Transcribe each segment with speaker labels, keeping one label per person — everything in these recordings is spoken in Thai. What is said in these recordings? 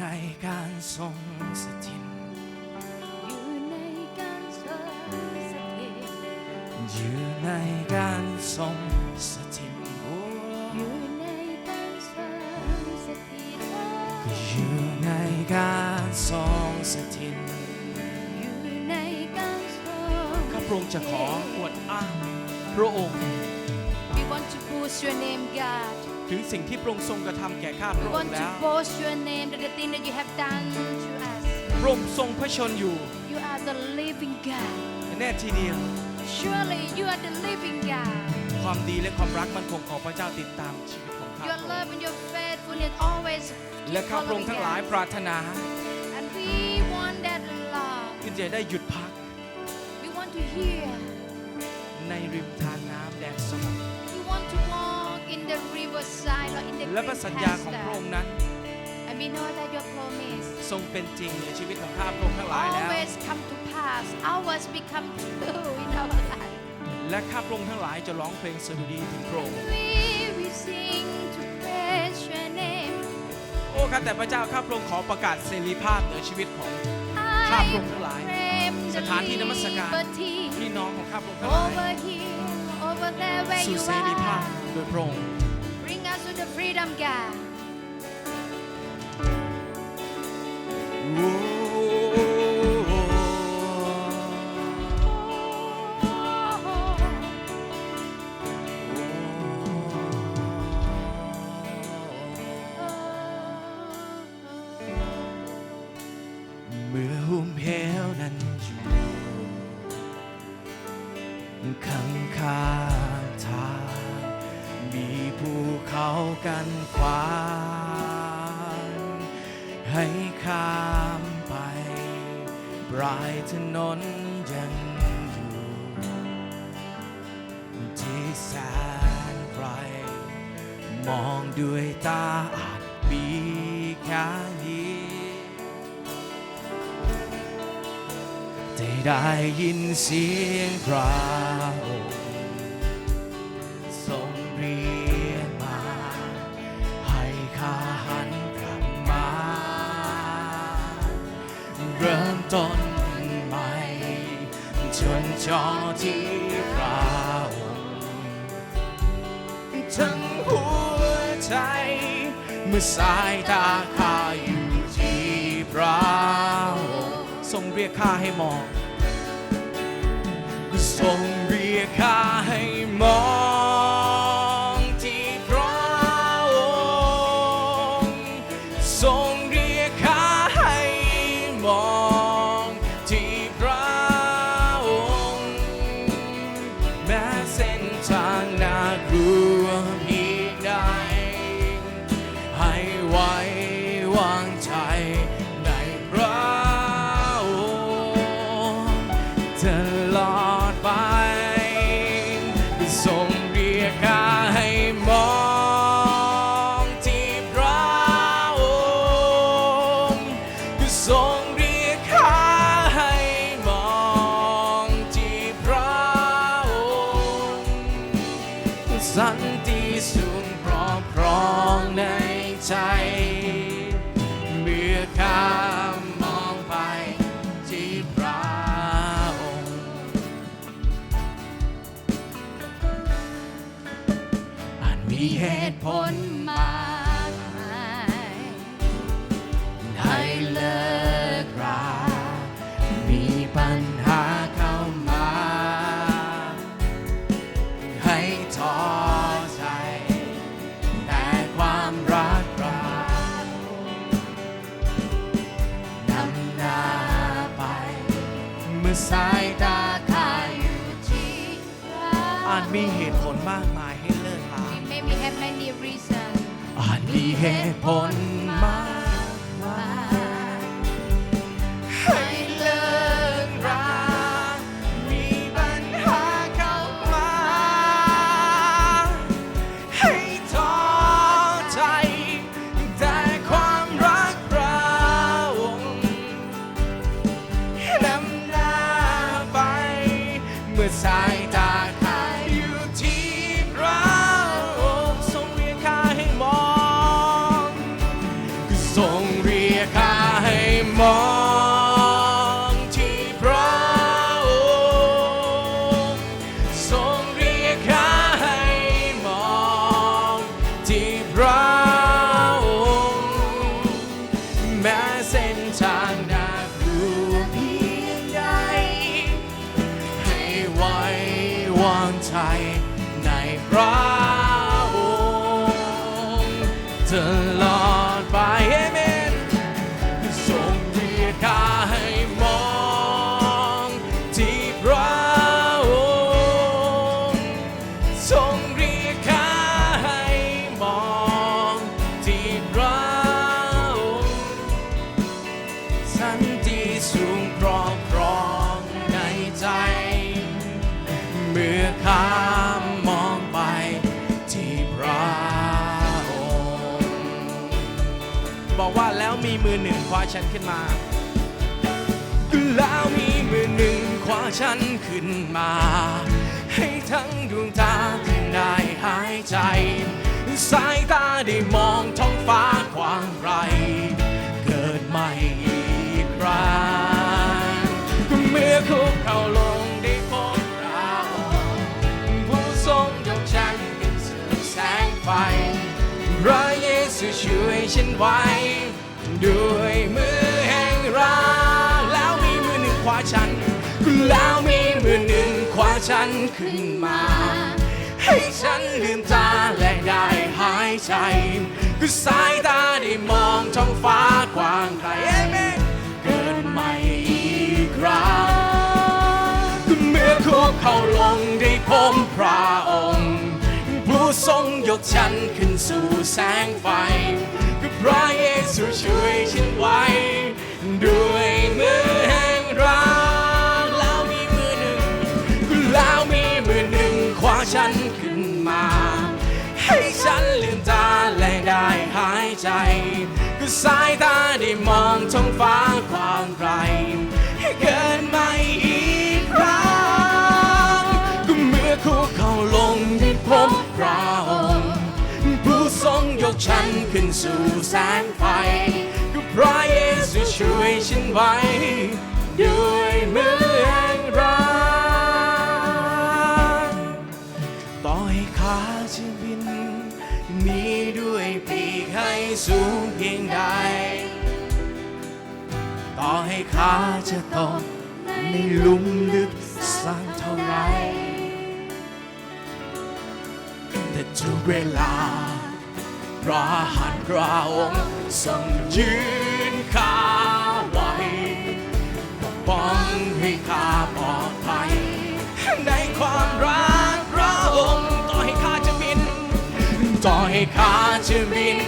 Speaker 1: ในการทรงสถิต
Speaker 2: อยู่ในการทรงสถิต
Speaker 1: อยู่ในการทรงสถิตโอ้
Speaker 2: อยู่ในการทรงสถิต
Speaker 1: อยู่ในการทรงสถิต
Speaker 2: อยู่ในการทรง
Speaker 1: ข้าพระองค์จะขออวดอ้างพระองค์
Speaker 2: We want to boast your name God
Speaker 1: ถึงสิ่งที่พระองค์ทรงกระทำแก่ข้าพ
Speaker 2: We
Speaker 1: ระอง
Speaker 2: want
Speaker 1: ค์
Speaker 2: to
Speaker 1: แล้ว
Speaker 2: boast your name that the thing that you have done to us
Speaker 1: พระองค์ทรงพระชนอยู่
Speaker 2: You are the living God
Speaker 1: แน่ทีเดียว
Speaker 2: Surely you are the living God
Speaker 1: ความดีและความรักมันคงของพระเจ้าติดตามชีวิตของข้า
Speaker 2: Your
Speaker 1: พระอง
Speaker 2: love
Speaker 1: ค์
Speaker 2: and your faithfulness always
Speaker 1: และ
Speaker 2: keep
Speaker 1: ข้าพระอง
Speaker 2: following
Speaker 1: ค์ทั้งหลาย
Speaker 2: us
Speaker 1: ปรารถนา
Speaker 2: And we want that love
Speaker 1: ที่จะได้หยุดพัก และพ
Speaker 2: green
Speaker 1: ระสัญญาของพระองค์
Speaker 2: pasture
Speaker 1: นั้น
Speaker 2: And we know that your promise
Speaker 1: ทรงเป็นจริงในชีวิตของข้าพระองค์ทั้งหลายแล้ว
Speaker 2: always come to pass Always become true in our life
Speaker 1: และข้าพระองค์ทั้งหลายจะร้องเพลงสดุดีถึงพระองค์
Speaker 2: We we sing to praise your name
Speaker 1: โอ้ข้าแต่พระเจ้าข้าพระองค์ขอประกาศเสรีภาพเหนือชีวิตของข้าพระองค์ทั้งหลาย
Speaker 2: proclaim
Speaker 1: สถานที่นมัสการ
Speaker 2: the liberty
Speaker 1: พี่น้องของข้าพระองค์ทั้งหลาย
Speaker 2: over here over there where
Speaker 1: สู่
Speaker 2: you
Speaker 1: เสรีภาพ
Speaker 2: are
Speaker 1: โดยพระองค์
Speaker 2: Bring us to the freedom God
Speaker 1: โอ้เมื่อหุมเหวนั้นอยู่ข้างข้างทาง มีภูเขากันขวางให้ข้ามไปปลายถนนยังอยู่ ที่แสนไกลมองด้วยตาอาจปีแค่นี้แต่ได้ยินเสียงพระ ต้นใหม่จนจอที่พระองค์ทั้งหัวใจ เมื่อสายตาข้าอยู่ที่พระองค์ทรงเรียกข้าให้มองทรงเรียกข้าให้มอง สั อาจ ใน
Speaker 2: พระ
Speaker 1: องค์เธอ ฉันขึ้นมา แล้วมีมือหนึ่งคว้าฉันขึ้นมา ให้ทั้งดวงตาที่ได้หายใจ สายตาได้มองท้องฟ้ากว้างไกลเกิดใหม่อีกครั้งเมื่อคุกเข่าลงได้พบเราผู้ทรงยกฉันเป็นสื่อแสงไฟพระเยซูช่วยฉันไว้ ด้วยมือแห่งรักแล้วมีมือหนึ่งคว้าฉัน แล้วมีมือหนึ่งคว้าฉันขึ้นมา ให้ฉันลืมตาและได้หายใจก็สายตาได้มองท้องฟ้ากว้างไกลเอเเกิดใหม่อีกครั้งเมื่อคุกเขาลงได้พบพระองค์ผู้ทรงยกฉันขึ้นสู่แสงไฟ ก็พระเยซูช่วยฉันไว้ ด้วยมือแห่งรักแล้วมีมือหนึ่งแล้วมีมือหนึ่งคว้าฉันขึ้นมา ให้ฉันลืมตาและได้หายใจ ก็สายตาได้มองท้องฟ้ากว้าง ฉันขึ้นสู่แสงไฟก็พระเยซูช่วยฉันไว้ ด้วยมือแห่งรักต่อให้ขาจะบินหนีด้วยปีกให้สูงเพียงใด ต่อให้ขาจะตกในหลุมลึกสักเท่าไรแต่ทุกเวลา พระหัตถ์พระองค์ทรงยืนข้าไว้ปกป้องให้ข้าปลอดภัยในความรักพระองค์ต่อให้ข้าจะบิน ต่อให้ข้าจะบิน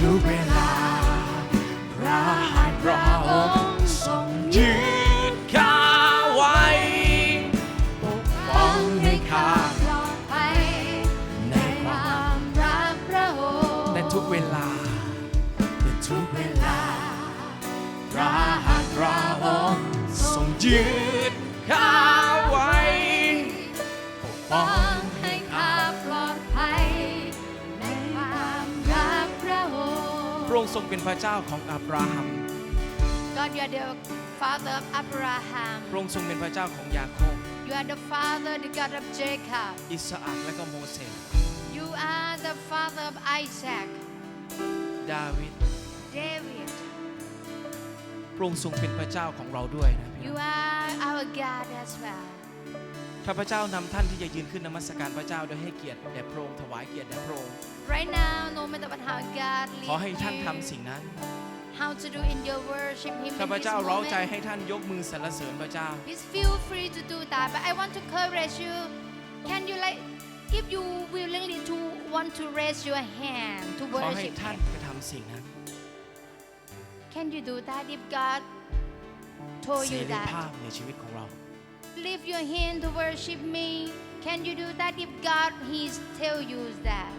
Speaker 1: ทุกเวลา พระหัตถ์พระองค์ทรงยืนข้าไว้ ปกป้องให้ข้า
Speaker 2: ปลอดภัยในความรักพระองค์
Speaker 1: แต่ทุกเวลาแต่ทุกเวลา พระหัตถ์พระองค์ทรงยืน ทรงเป็นพระเจ้าของอับราฮัม
Speaker 2: God you are the father of Abraham
Speaker 1: พระองค์ทรงเป็นพระเจ้าของยาโคบ
Speaker 2: you are the father the God of Jacob
Speaker 1: อิสอักและก็โมเสส
Speaker 2: you are the father of Isaac
Speaker 1: ดาวิด
Speaker 2: David
Speaker 1: พระองค์ทรงเป็นพระเจ้าของเราด้วยนะพี่
Speaker 2: you
Speaker 1: น้อง
Speaker 2: are our God as well
Speaker 1: ข้าพเจ้านำท่านที่จะยืนขึ้นนมัสการพระเจ้าโดยให้เกียรติแด่พระองค์ถวายเกียรติแด่พระองค์
Speaker 2: right now no matter what how God
Speaker 1: ขอให้
Speaker 2: lead
Speaker 1: ท่าน
Speaker 2: you
Speaker 1: ทำสิ่งนั้น
Speaker 2: how to do in your worship Him
Speaker 1: ข้า
Speaker 2: in
Speaker 1: พ
Speaker 2: this
Speaker 1: เจ้าเร้าใจ
Speaker 2: moment
Speaker 1: ให้ท่านยกมือสรรเสริญพระเจ้า
Speaker 2: Please feel free to do that but I want to encourage you can you like if you willingly to want to raise your hand to
Speaker 1: ขอให้
Speaker 2: worship
Speaker 1: ท่าน
Speaker 2: Him
Speaker 1: กระทำสิ่งนั้น
Speaker 2: can you do that if God told
Speaker 1: เส
Speaker 2: you
Speaker 1: รี
Speaker 2: that
Speaker 1: ภาพในชีวิตของเรา
Speaker 2: lift your hand to worship me can you do that if God He's tell you that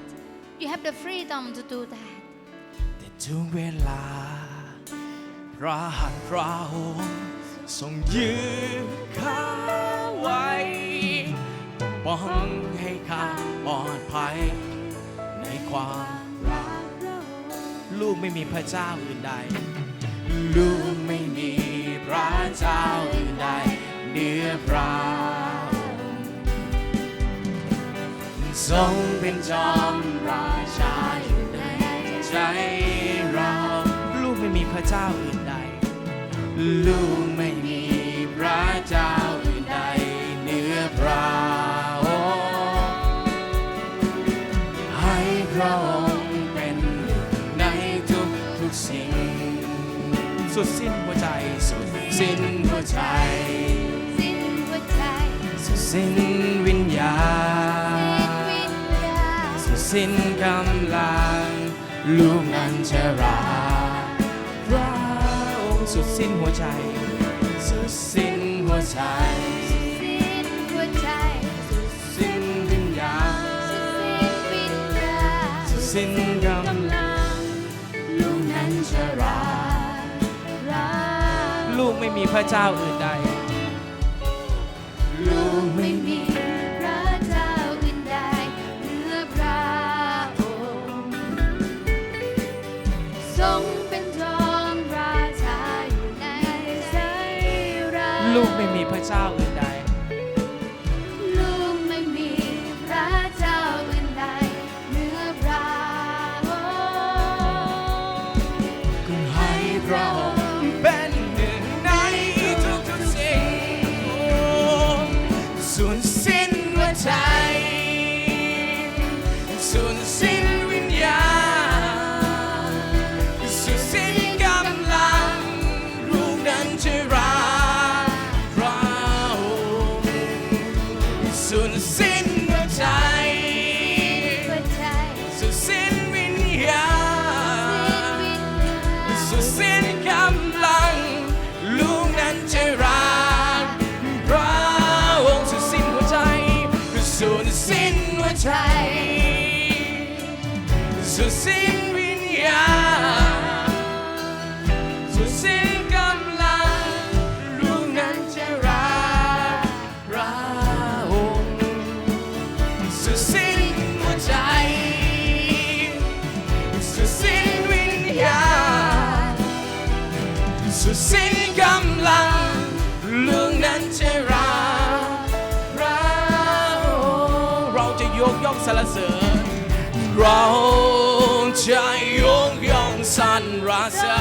Speaker 2: you have the freedom to do that
Speaker 1: แต่ถึงเวลา พระหัตถ์พระองค์ทรงยืนข้าไว้ป้องให้ข้าปลอดภัย ในความรัก ลูกไม่มีพระเจ้าอื่นใด ลูก ทรงเป็นจอมราชาอยู่ในใจเรา ลูกไม่มีพระเจ้าอื่นใด ลูกไม่มีพระเจ้าอื่นใดเหนือพระองค์ให้พระองค์เป็นหนึ่งในทุกทุกๆสิ่ง สุดสิ้นหัวใจ สุดสิ้นหัวใจ
Speaker 2: สิ้นหัวใจ
Speaker 1: สุดสิ้นวิญญา
Speaker 2: สิ้น
Speaker 1: ณ
Speaker 2: วิญญาณ
Speaker 1: สุดสิ้นกำลัง ลูกนั้นจะรักพระองค์สุดสิ้นหัวใจ สุดสิ้นหัวใจ
Speaker 2: สิ้นหัวใจ
Speaker 1: สิ้นวิญญาณ
Speaker 2: สิ้นวิญญาณ
Speaker 1: สุดสิ้นกำลัง ลูกนั้นจะรัก
Speaker 2: รัก
Speaker 1: ลูกไม่มีพระเจ้าอื่นใด ลูกไม่ม่ เราจะยงยองสรรเสริ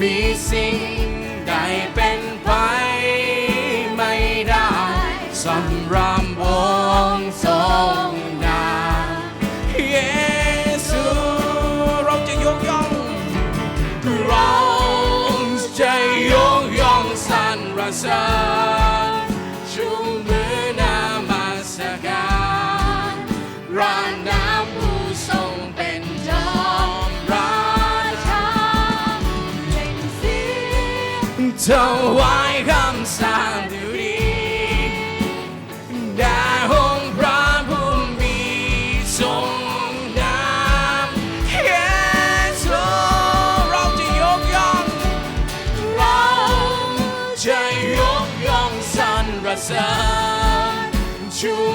Speaker 1: me sing. you.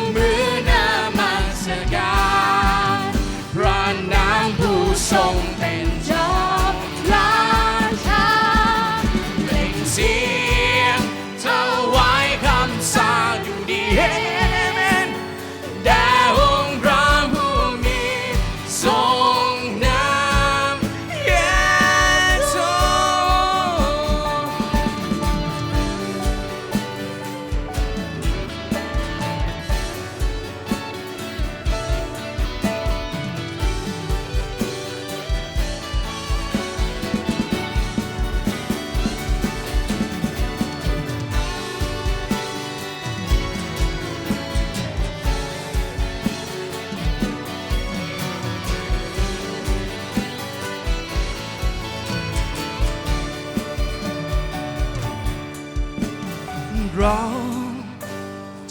Speaker 1: เรา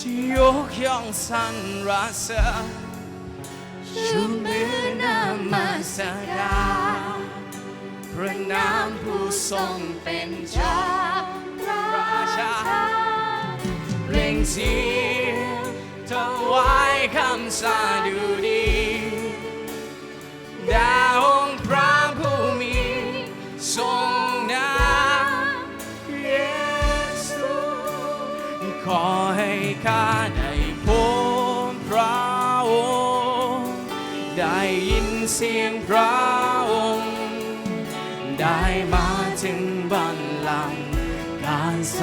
Speaker 1: จะยกย่องสรรเสริญชูมือนมัสการพระนามผู้ทรงเป็นเจ้าพระราชาเร่งเสียงถวายคำสาดุดี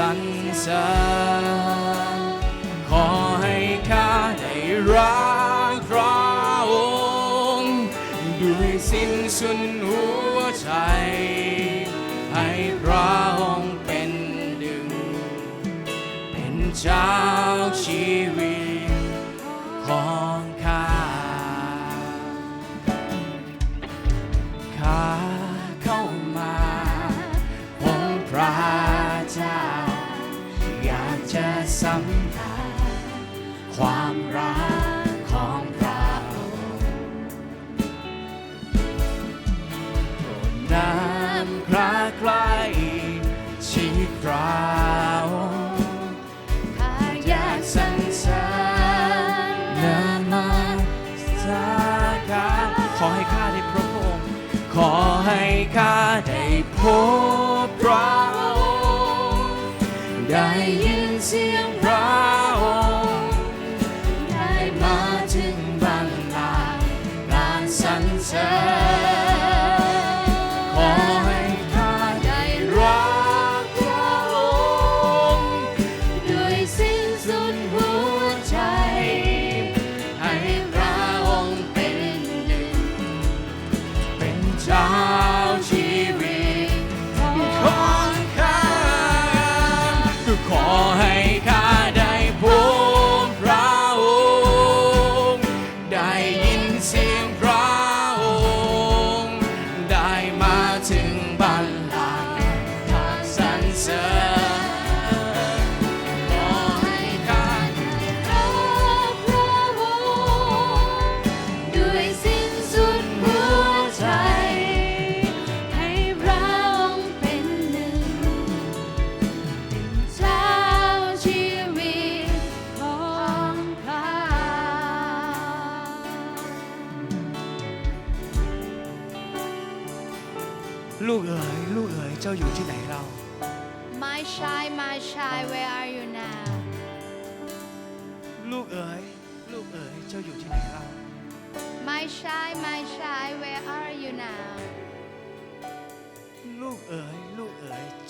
Speaker 1: รรเสริญขอให้ข้าได้รักพระองค์ด้วยสิ้นสุดหัวใจ ให้พระองค์เป็นดึง เป็นเจ้าชีวิต พบพระองค์ได้ยินเสียงพระ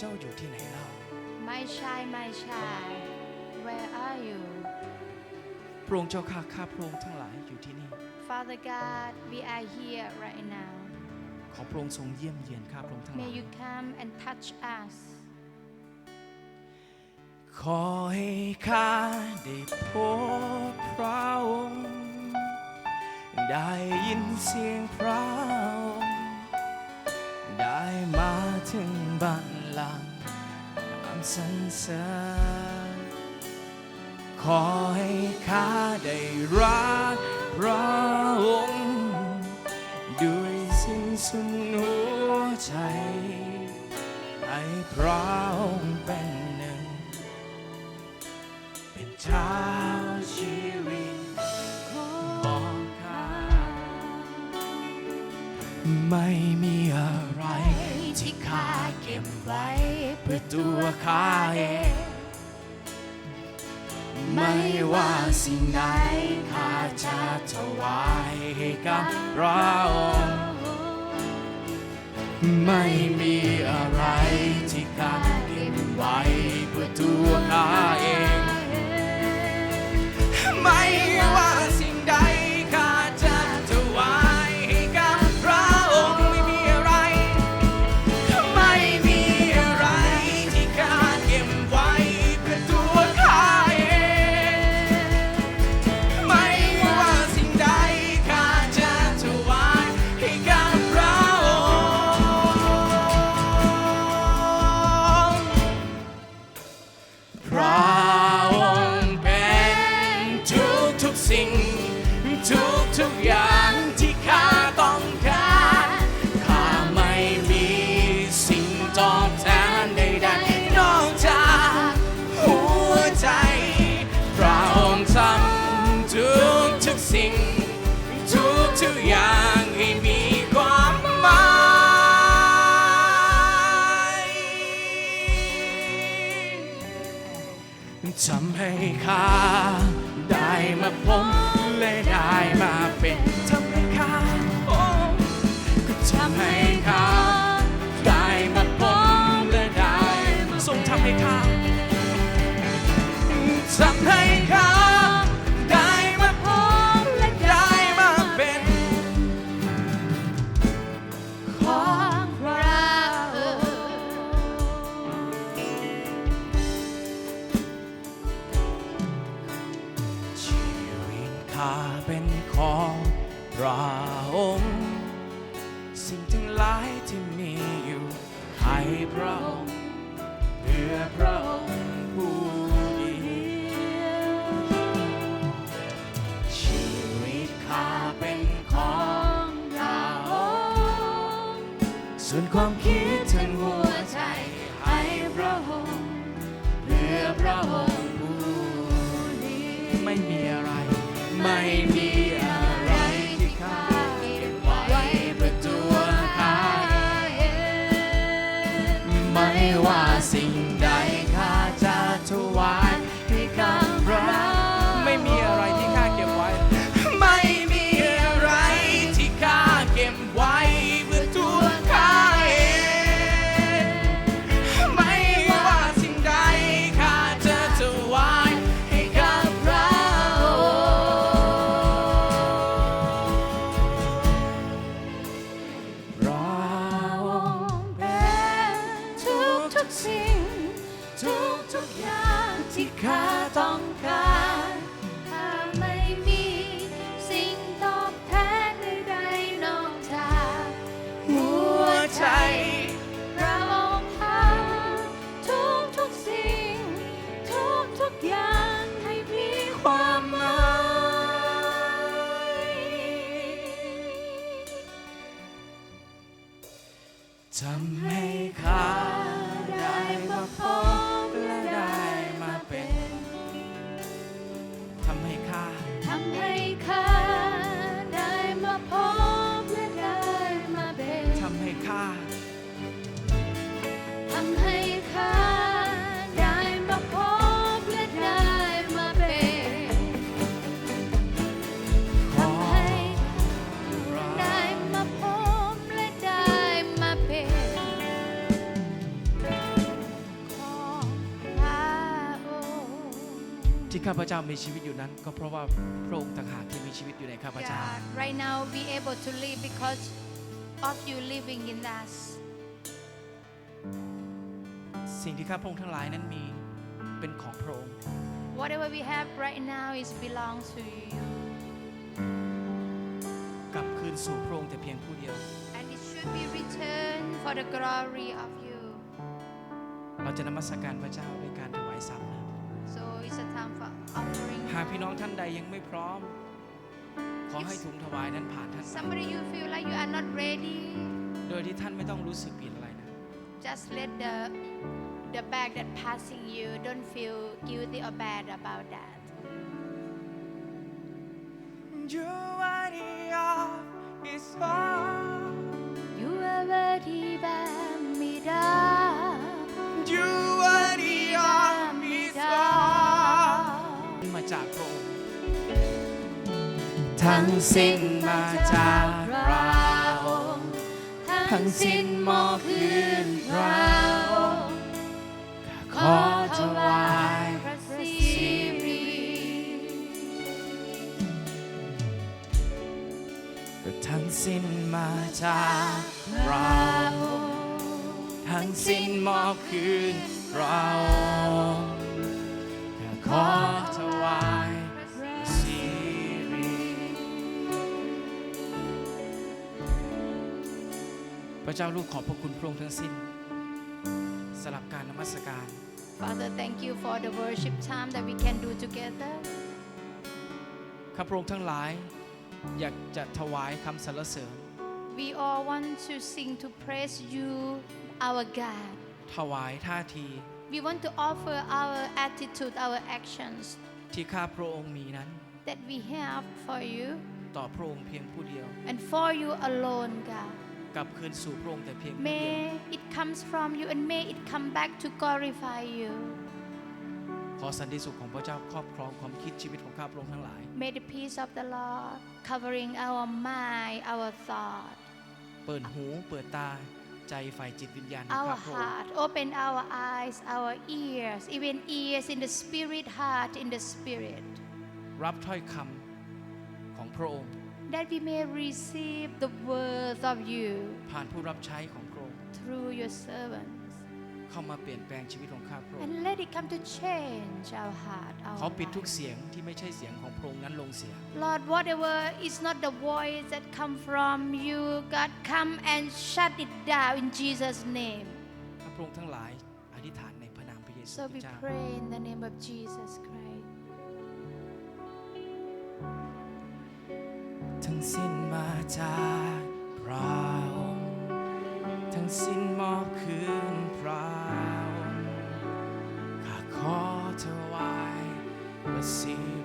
Speaker 2: จ้า
Speaker 1: อยู่ที่ไหนเล่า ไม่ใช่ไม่
Speaker 2: ใช่ Where are you
Speaker 1: พระองค์เจ้าข้าข้าพระองค์ทั้งหลายอยู่ที่นี่
Speaker 2: Father God we are here right now
Speaker 1: ขอพระองค์ทรงเยี่ยมเยียนข้าพระองค์ทั้งหลา
Speaker 2: May you come and touch us
Speaker 1: ขอให้ข้าได้พบพระองค์ได้ยินเสียงพระองค์ได้มาถึงบ้าน ลังคำสรนเสริญขอให้ข้าได้รักพระองค์ด้วยสิ้นสุดหัวใจให้พระองค์เป็นหนึ่งเป็นชา ตัวข้าเองไม่ว่าสิ่งใดข้าจะถวายให้กับพระองค์ไม่มีอะไร กอย่างให้มีความหมายทำให้ข้าได้มาพบ see. ข้าพเจ้ามีชีวิตอยู่นั้น ก็เพราะว่าพระองค์ต่างหากที่มีชีวิตอยู่ในข้าพเจ้า
Speaker 2: God, right now we able to live because of you living in us.
Speaker 1: สิ่งที่ข้าพระองค์ทั้งหลายนั้นมีเป็นของพระองค์
Speaker 2: Whatever we have right now is belongs to you.
Speaker 1: กลับคืนสู่พระองค์แต่เพียงผู้เดียว
Speaker 2: And it should be returned for the glory of you.
Speaker 1: เราจะนมัสการพระเจ้าด้วยการถวายทรัพย์นะ
Speaker 2: So it's a time for offering.
Speaker 1: หากพี่น้องท่านใดยังไม่พร้อม ขอให้ถุงถวายนั้นผ่านท่านไป
Speaker 2: Somebody you feel like you are not ready,
Speaker 1: โดยที่ท่านไม่ต้องรู้สึกผิดอะไรนะ
Speaker 2: just let the the bag that passing you don't feel guilty or bad about that.
Speaker 1: You are the all is all
Speaker 2: You are worthy Bamida.
Speaker 1: ทั้งสิ้นมาจากเราทั้งสิ้นมอบคืนเราขอถวายพระสิริทั้งสิ้นมาจากเราทั้งสิ้นมอบคืนเราขอถวาย พระเจ้าลูกขอบพระคุณพระองค์ทั้งสิ้นสำหรับการนมัสการ
Speaker 2: Father, thank you for the worship time that we can do together.
Speaker 1: ข้าพระองค์ทั้งหลาย อยากจะถวายคำสรรเสริญ
Speaker 2: We all want to sing to praise you, our God.
Speaker 1: ถวายท่าที
Speaker 2: We want to offer our attitude, our actions
Speaker 1: ที่ข้าพระองค์มีนั้น
Speaker 2: that we have for you
Speaker 1: ต่อพระองค์เพียงผู้เดียว
Speaker 2: and for you alone, God.
Speaker 1: กลับคืนสู่พระองค์แต่เพียงผู้เดียว
Speaker 2: May it comes from you and may it come back to glorify you.
Speaker 1: ขอสันติสุขของพระเจ้าครอบครองความคิดชีวิตของข้าพระองค์ทั้งหลาย
Speaker 2: May the peace of the Lord covering our mind, our thought,
Speaker 1: เปิดหูเปิดตาใจฝ่ายจิตวิญญาณของ
Speaker 2: our
Speaker 1: ข้าพระองค์
Speaker 2: heart. Open our eyes, our ears, even ears in the spirit, heart in the spirit.
Speaker 1: รับถ้อยคำของพระองค์
Speaker 2: That we may receive the words of you
Speaker 1: ผ่านผู้รับใช้ของพระองค์
Speaker 2: through your servants.
Speaker 1: เข้ามาเปลี่ยนแปลงชีวิตของข้าพระองค์
Speaker 2: And let it come to change our heart,
Speaker 1: ขอ
Speaker 2: our
Speaker 1: ปิดทุก
Speaker 2: life.
Speaker 1: เสียงที่ไม่ใช่เสียงของพระองค์นั้นลงเสีย
Speaker 2: Lord, whatever is not the voice that come from you, God, come and shut it down in Jesus' name.
Speaker 1: ข้าพระองค์ทั้งหลายอธิษฐานในพระนามพระเยซู
Speaker 2: So
Speaker 1: ค
Speaker 2: we
Speaker 1: ริสต์เจ้า
Speaker 2: pray in the name of Jesus Christ.
Speaker 1: สิ้นมาจากพระองค์ ทั้งสิ้นมอบคืนพระองค์ข้าขอถวายประสิท